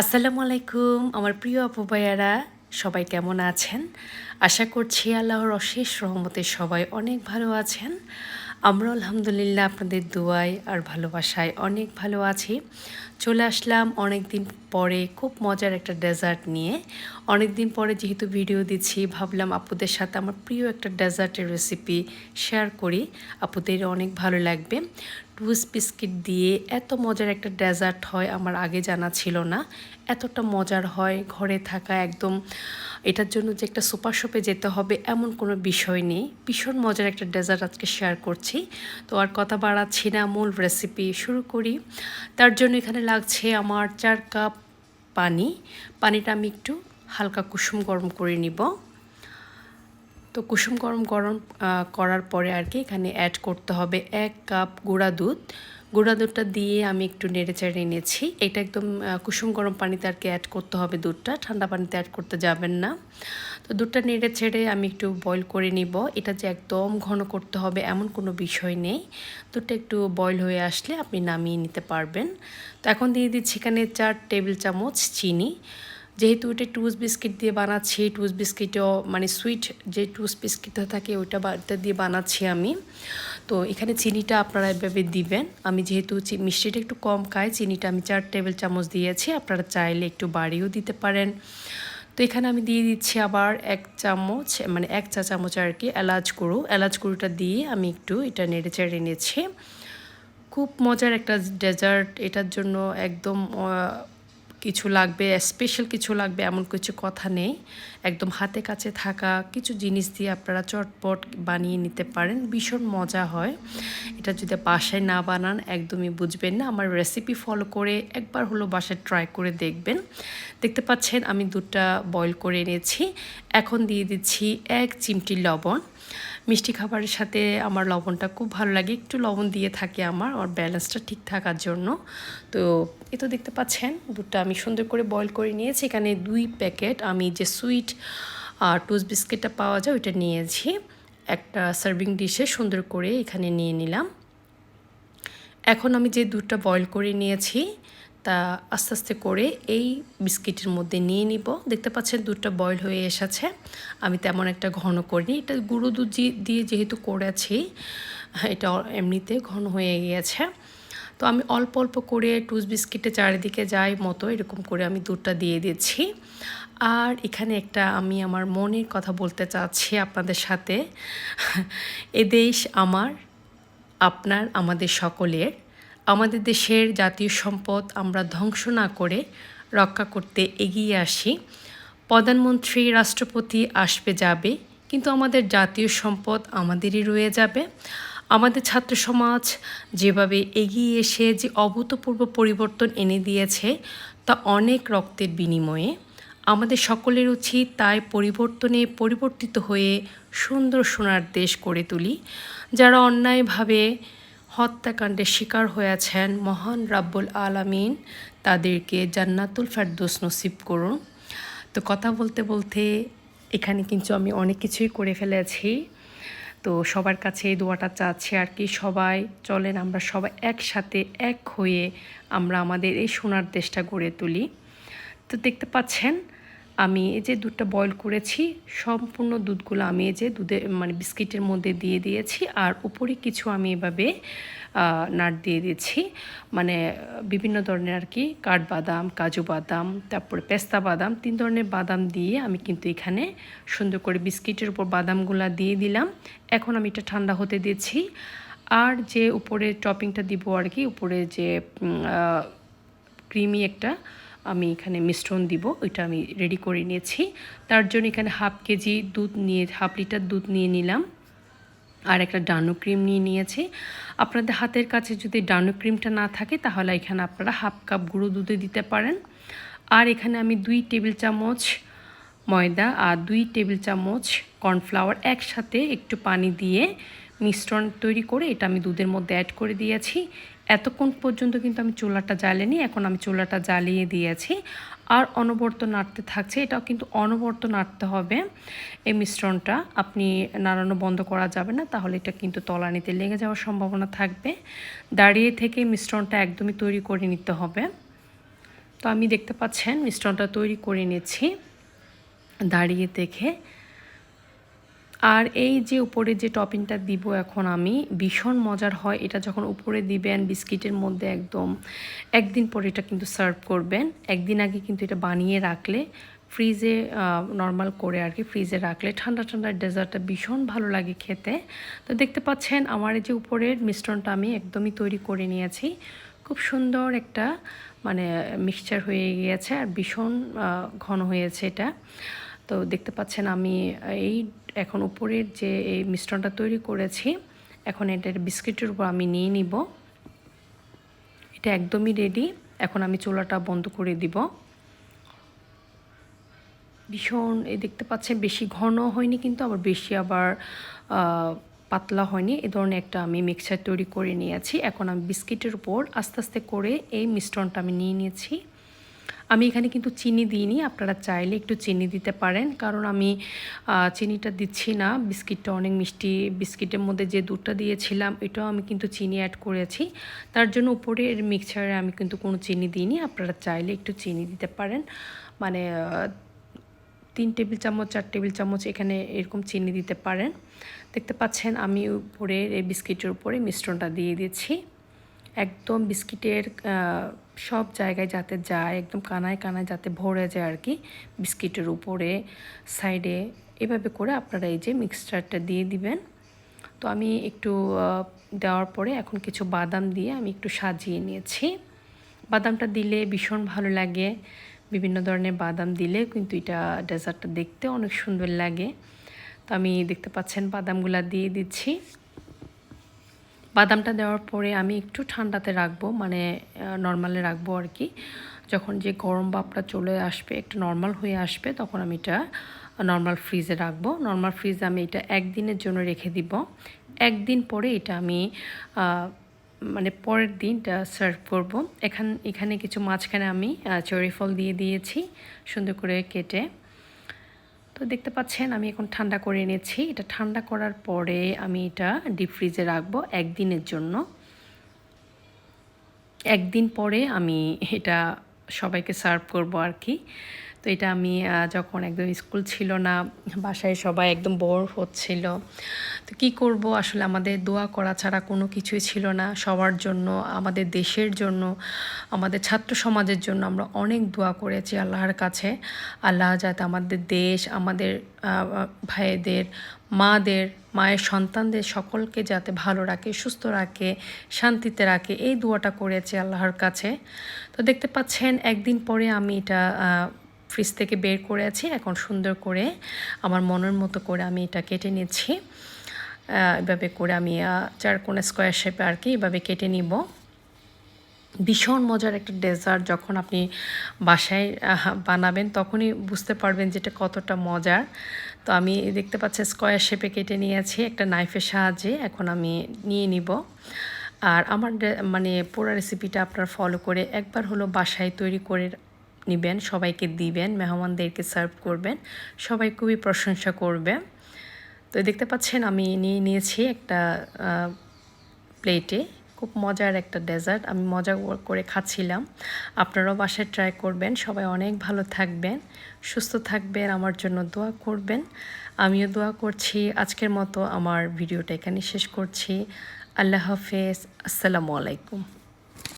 আসসালামু আলাইকুম, আমার প্রিয় আপু ভাইয়ারা, সবাই কেমন আছেন? আশা করছি আল্লাহর অশেষ রহমতে সবাই অনেক ভালো আছেন। আমরা আলহামদুলিল্লাহ আপনাদের দোয়ায় আর ভালোবাসায় অনেক ভালো আছি। চলে আসলাম অনেক দিন পরে খুব মজার একটা ডেজার্ট নিয়ে। অনেক দিন পরে যেহেতু ভিডিও দিচ্ছি, ভাবলাম আপুদের সাথে আমার প্রিয় একটা ডেজার্টের রেসিপি শেয়ার করি। আপুদের অনেক ভালো লাগবে। টুইস্ট বিস্কিট দিয়ে এত মজার একটা ডেজার্ট হয় আমার আগে জানা ছিল না। এতটা মজার হয় ঘরে থাকা একদম, এটার জন্য যে একটা সুপার শপে যেতে হবে এমন কোনো বিষয় নেই। ভীষণ মজার একটা ডেজার্ট আজকে শেয়ার করছি। তো আর কথা বাড়াচ্ছি না, মূল রেসিপি শুরু করি। তার জন্য এখানে লাগছে আমার চার কাপ পানি। পানিটা আমি একটু হালকা কুসুম গরম করে নিব। তো কুসুম গরম গরম করার পরে আর কি এখানে অ্যাড করতে হবে এক কাপ গুঁড়া দুধ। গুঁড়া দুধটা দিয়ে আমি একটু নেড়ে চেড়ে নিয়েছি এটা একদম কুসুম গরম পানিতে আর কি অ্যাড করতে হবে দুধটা। ঠান্ডা পানিতে অ্যাড করতে যাবেন না। তো দুধটা নেড়ে ছেড়ে আমি একটু বয়ল করে নিব। এটা যে একদম ঘন করতে হবে এমন কোনো বিষয় নেই। দুধটা একটু বয়ল হয়ে আসলে আপনি নামিয়ে নিতে পারবেন। তো এখন দিয়ে দিচ্ছি এখানে চার টেবিল চামচ চিনি। যেহেতু এটা টুস বিস্কিট দিয়ে বানাচ্ছি, টুস বিস্কিটও মানে সুইট যে টুস বিস্কিটটা থাকে ওইটা ওটা দিয়ে বানাচ্ছি আমি। তো এখানে চিনিটা আপনারা এভাবে দিবেন। আমি যেহেতু মিষ্টিটা একটু কম খাই, চিনিটা আমি চার টেবিল চামচ দিয়েছি। আপনারা চাইলে একটু বাড়িও দিতে পারেন। তো এখানে আমি দিয়ে দিচ্ছি আবার এক চামচ মানে এক চা চামচ আর কি এলাচ গুঁড়ো। এলাচ গুঁড়োটা দিয়ে আমি একটু এটা নেড়ে চেড়ে নিয়েছি খুব মজার একটা ডেজার্ট। এটার জন্য একদম কিছু লাগবে স্পেশাল কিছু লাগবে, এমন কিছু কথা নেই। একদম হাতে কাছে থাকা কিছু জিনিস দিয়ে আপনারা চটপট বানিয়ে নিতে পারেন। ভীষণ মজা হয়। এটা যদি বাসায় না বানান, একদমই বুঝবেন না। আমার রেসিপি ফলো করে একবার হলো বাসায় ট্রাই করে দেখবেন। দেখতে পাচ্ছেন, আমি দুধটা বয়ল করে এনেছি। এখন দিয়ে দিচ্ছি এক চিমটি লবণ। মিষ্টি খাবারের সাথে আমার লবণটা খুব ভালো লাগে। একটু লবণ দিয়ে থাকে আমার আর ব্যালেন্সটা ঠিক থাকার জন্য। তো এ তো দেখতে পাচ্ছেন, দুধটা আমি সুন্দর করে বয়ল করে নিয়েছি। এখানে দুই প্যাকেট আমি যে সুইট আর টোস্ট বিস্কিটটা পাওয়া যায়, ওইটা নিয়েছি। একটা সার্ভিং ডিশে সুন্দর করে এখানে নিয়ে নিলাম। এখন আমি যে দুধটা বয়ল করে নিয়েছি, তা আস্তে আস্তে করে এই বিস্কিটের মধ্যে নিয়ে নিব। দেখতে পাচ্ছেন, দুধটা বয়ল হয়ে এসেছে। আমি তেমন একটা ঘন করিনি। এটা গুঁড়ো দুধ দিয়ে যেহেতু করেছি, এটা এমনিতে ঘন হয়ে গিয়েছে। তো আমি অল্প অল্প করে টুস বিস্কিটে চারিদিকে যাই মতো এরকম করে আমি দুধটা দিয়ে দিচ্ছি আর এখানে একটা আমি আমার মনের কথা বলতে চাচ্ছি আপনাদের সাথে। এ দেশ আমার, আপনার, আমাদের সকলের। আমাদের দেশের জাতীয় সম্পদ আমরা ধ্বংস না করে রক্ষা করতে এগিয়ে আসি। প্রধানমন্ত্রী, রাষ্ট্রপতি আসবে যাবে, কিন্তু আমাদের জাতীয় সম্পদ আমাদেরই রয়ে যাবে। আমাদের ছাত্র সমাজ যেভাবে এগিয়ে এসে যে অভূতপূর্ব পরিবর্তন এনে দিয়েছে, তা অনেক রক্তের বিনিময়ে আমাদের সকলের উচিত তাই পরিবর্তনে পরিবর্তিত হয়ে সুন্দর সোনার দেশ করে তুলি। যারা অন্যায়ভাবে হত্যাকাণ্ডের শিকার হয়েছেন মহান রাব্বুল আলামিন, তাদেরকে জান্নাতুল ফেরদোস নসিব করুন। তো কথা বলতে বলতে এখানে কিন্তু আমি অনেক কিছুই করে ফেলেছি। তো সবার কাছে এই দোয়াটা চাচ্ছি আর কি, সবাই চলেন আমরা সবাই একসাথে এক হয়ে আমরা আমাদের এই সোনার দেশটা গড়ে তুলি। তো দেখতে পাচ্ছেন আমি এই যে দুধটা বয়ল করেছি, সম্পূর্ণ দুধগুলো আমি এই যে দুধে মানে বিস্কিটের মধ্যে দিয়ে দিয়েছি আর উপরে কিছু আমি এভাবে নাট দিয়ে দিয়েছি। মানে বিভিন্ন ধরনের আর কি, কাঠবাদাম, কাজু বাদাম, তারপরে পেস্তা বাদাম, তিন ধরনের বাদাম দিয়ে আমি কিন্তু এখানে সুন্দর করে বিস্কিটের উপর বাদামগুলো দিয়ে দিলাম। এখন আমি এটা ঠান্ডা হতে দিয়েছি আর যে উপরে টপিংটা দিব আর কি, উপরে যে ক্রিমি একটা আমি এখানে মিশ্রণ দিব, ওইটা আমি রেডি করে নিয়েছি। তার জন্য এখানে হাফ কেজি দুধ নিয়ে হাফ লিটার দুধ নিয়ে নিলাম। আর একটা ডানো ক্রিম নিয়ে নিয়েছি। আপনাদের হাতের কাছে যদি ডানো ক্রিমটা না থাকে, তাহলে এখানে আপনারা হাফ কাপ গুঁড়ো দুধে দিতে পারেন। আর এখানে আমি দুই টেবিল চামচ ময়দা আর দুই টেবিল চামচ কর্নফ্লাওয়ার একসাথে একটু পানি দিয়ে মিশ্রণ তৈরি করে এটা আমি দুধের মধ্যে অ্যাড করে দিয়েছি। এতক্ষণ পর্যন্ত কিন্তু আমি চুলাটা জ্বালিনি, এখন আমি চুলাটা জ্বালিয়ে দিয়েছি। আর অনবর্ত নাড়তে থাকছে, এটাও কিন্তু অনবর্ত নাড়তে হবে। এই মিশ্রণটা আপনি নাড়ানো বন্ধ করা যাবে না, তাহলে এটা কিন্তু তলানিতে লেগে যাওয়ার সম্ভাবনা থাকবে। দাঁড়িয়ে থেকে মিশ্রণটা একদমই তৈরি করে নিতে হবে। তো আমি দেখতে পাচ্ছেন, মিশ্রণটা তৈরি করে নিচ্ছি। দাঁড়িয়ে দেখে আর এই যে উপরে যে টপিংটা দিব এখন আমি, ভীষণ মজার হয় এটা যখন উপরে দিবেন, বিস্কিটের মধ্যে একদম, একদিন পরে এটা কিন্তু সার্ভ করবেন, একদিন আগে কিন্তু এটা বানিয়ে রাখলে, ফ্রিজে নর্মাল করে আর কি ফ্রিজে রাখলে ঠান্ডা ঠান্ডা ডেজার্টটা ভীষণ ভালো লাগে খেতে। তো দেখতে পাচ্ছেন আমার এই যে উপরের মিশ্রণটা আমি একদমই তৈরি করে নিয়েছি। খুব সুন্দর একটা মানে মিক্সচার হয়ে গিয়েছে আর ভীষণ ঘন হয়েছে এটা। তো দেখতে পাচ্ছেন আমি এই এখন উপরের যে এই মিশ্রণটা তৈরি করেছি, এখন এটার বিস্কিটের উপর আমি নিয়ে নিব। এটা একদমই রেডি এখন আমি চুলাটা বন্ধ করে দিব। ভীষণ, এই দেখতে পাচ্ছেন, বেশি ঘন হয়নি কিন্তু, আবার বেশি আবার পাতলা হয়নি। এ ধরনের একটা আমি মিক্সচার তৈরি করে নিয়েছি। এখন আমি বিস্কিটের উপর আস্তে আস্তে করে এই মিশ্রণটা আমি নিয়ে নিয়েছি। আমি এখানে কিন্তু চিনি দিইনি, আপনারা চাইলে একটু চিনি দিতে পারেন। কারণ আমি চিনিটা দিচ্ছি না, বিস্কিটটা অনেক মিষ্টি। বিস্কিটের মধ্যে যে দুধটা দিয়েছিলাম, এটাও আমি কিন্তু চিনি অ্যাড করেছি। তার জন্য উপরের মিক্সচারে আমি কিন্তু কোনো চিনি দিইনি, আপনারা চাইলে একটু চিনি দিতে পারেন। মানে তিন টেবিল চামচ, চার টেবিল চামচ এখানে এরকম চিনি দিতে পারেন। দেখতে পাচ্ছেন, আমি উপরে, এই বিস্কিটের উপরে মিশ্রণটা দিয়ে দিচ্ছি। একদম বিস্কিটের সব জায়গায় যাতে যায়, একদম কানায় কানায় যাতে ভরে যায় আর কি বিস্কিটের উপরে, সাইডে। এভাবে করে আপনারা এই যে মিক্সচারটা দিয়ে দিবেন। তো আমি একটু দেওয়ার পরে এখন কিছু বাদাম দিয়ে আমি একটু সাজিয়ে নিয়েছি। বাদামটা দিলে ভীষণ ভালো লাগে। বিভিন্ন ধরনের বাদাম দিলে কিন্তু এটা ডেজার্টটা দেখতে অনেক সুন্দর লাগে। তো আমি দেখতে পাচ্ছেন বাদামগুলা দিয়ে দিচ্ছি। বাদামটা দেওয়ার পরে আমি একটু ঠান্ডাতে রাখব মানে নর্মালে রাখব আর কি। যখন যে গরম বাপটা চলে আসবে, একটু নর্মাল হয়ে আসবে, তখন আমি এটা নর্মাল ফ্রিজে রাখব। নর্মাল ফ্রিজে আমি এটা একদিনের জন্য রেখে দিব। একদিন পরে এটা আমি মানে পরের দিনটা সার্ভ করব। এখান, এখানে কিছু মাঝখানে আমি চড়ি ফল দিয়ে দিয়েছি, সুন্দর করে কেটে। তো দেখতে পাচ্ছেন, আমি এখন ঠান্ডা করে এনেছি। এটা ঠান্ডা করার পরে আমি এটা ডিপ ফ্রিজে রাখব একদিনের জন্য। একদিন পরে আমি এটা সবাইকে সার্ভ করব আর কি। তো এটা আমি যখন একদম স্কুল ছিল না, বাসায় সবাই একদম বোর হচ্ছিল। তো কি করব? আসলে আমাদের দোয়া করা ছাড়া কোনো কিছুই ছিল না। সবার জন্য, আমাদের দেশের জন্য, আমাদের ছাত্র সমাজের জন্য আমরা অনেক দোয়া করেছি আল্লাহর কাছে। আল্লাহ যাতে আমাদের দেশ, আমাদের ভাইদের, মাদের, মায়ের সন্তানদের সকলকে যাতে ভালো রাখে, সুস্থ রাখে, শান্তিতে রাখে, এই দোয়াটা করেছে আল্লাহর কাছে। তো দেখতে পাচ্ছেন, একদিন পরে আমি এটা ফ্রিজ থেকে বের করে আছি। এখন সুন্দর করে আমার মনের মতো করে আমি এটা কেটে নিচ্ছি। এভাবে করে আমি চার কোণে স্কোয়ার শেপে আর কি এভাবে কেটে নিব। ভীষণ মজার একটা ডেজার্ট যখন আপনি বাসায় বানাবেন তখনই বুঝতে পারবেন যেটা কতটা মজার। তো আমি দেখতে পাচ্ছি স্কোয়ার শেপে কেটে নিয়েছি একটা নাইফের সাহায্যে। এখন আমি নিয়ে নিব। আর আমার মানে পুরো রেসিপিটা আপনার ফলো করে একবার হলো বাসায় তৈরি করে নেবেন, সবাইকে দিবেন, মেহমানদেরকে সার্ভ করবেন, সবাই খুবই প্রশংসা করবে। তো দেখতে পাচ্ছেন আমি নিয়ে নিয়েছি একটা প্লেটে খুব মজার একটা ডেজার্ট আমি মজা করে খাচ্ছিলাম। আপনারাও বাসায় ট্রাই করবেন, সবাই অনেক ভালো থাকবেন, সুস্থ থাকবেন, আমার জন্য দোয়া করবেন। আমিও দোয়া করছি, আজকের মতো আমার ভিডিওটা এখানে শেষ করছি। আল্লাহ হাফেজ, আসসালামু আলাইকুম।